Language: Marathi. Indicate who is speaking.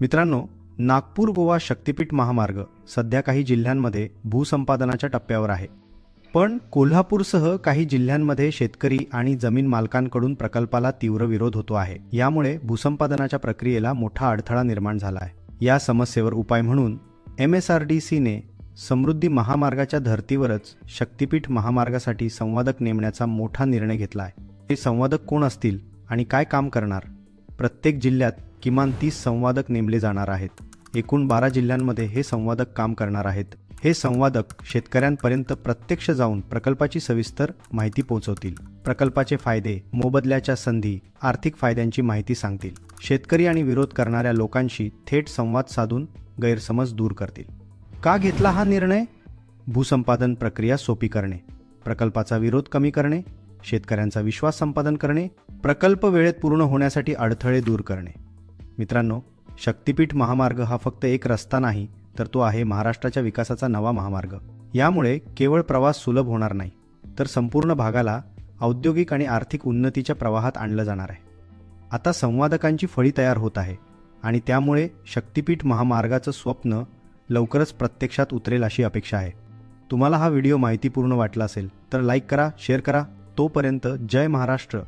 Speaker 1: मित्रांनो नागपूर गोवा शक्तिपीठ महामार्ग सध्या काही जिल्ह्यांमध्ये भूसंपादनाच्या टप्प्यावर आहे. पण कोल्हापूरसह काही जिल्ह्यांमध्ये शेतकरी आणि जमीन मालकांकडून प्रकल्पाला तीव्र विरोध होतो आहे. यामुळे भूसंपादनाच्या प्रक्रियेला मोठा अडथळा निर्माण झाला आहे. या समस्येवर उपाय म्हणून एम एस आर डी सीने समृद्धी महामार्गाच्या धर्तीवरच शक्तिपीठ महामार्गासाठी संवादक नेमण्याचा मोठा निर्णय घेतला आहे. हे संवादक कोण असतील आणि काय काम करणार? प्रत्येक जिल्ह्यात किमान तीस संवादक नेमले जाणार आहेत. एकूण बारा जिल्ह्यांमध्ये हे संवादक काम करणार आहेत. हे संवादक शेतकऱ्यांपर्यंत प्रत्यक्ष जाऊन प्रकल्पाची सविस्तर माहिती पोहोचवतील. प्रकल्पाचे फायदे मोबदल्याच्या संधी आर्थिक फायद्यांची माहिती सांगतील. शेतकरी आणि विरोध करणाऱ्या लोकांशी थेट संवाद साधून गैरसमज दूर करतील. का घेतला हा निर्णय? भूसंपादन प्रक्रिया सोपी करणे. प्रकल्पाचा विरोध कमी करणे. शेतकऱ्यांचा विश्वास संपादन करणे. प्रकल्प वेळेत पूर्ण होण्यासाठी अडथळे दूर करणे. मित्रांनो शक्तिपीठ महामार्ग हा फक्त एक रस्ता नाही तर तो आहे महाराष्ट्राच्या विकासाचा नवा महामार्ग. यामुळे केवळ प्रवास सुलभ होणार नाही तर संपूर्ण भागाला औद्योगिक आणि आर्थिक उन्नतीच्या प्रवाहात आणलं जाणार आहे. आता संवादकांची फळी तयार होत आहे आणि त्यामुळे शक्तिपीठ महामार्गाचं स्वप्न लवकरच प्रत्यक्षात उतरेल अशी अपेक्षा आहे. तुम्हाला हा व्हिडिओ माहितीपूर्ण वाटला असेल तर लाईक करा शेअर करा. तोपर्यंत जय महाराष्ट्र.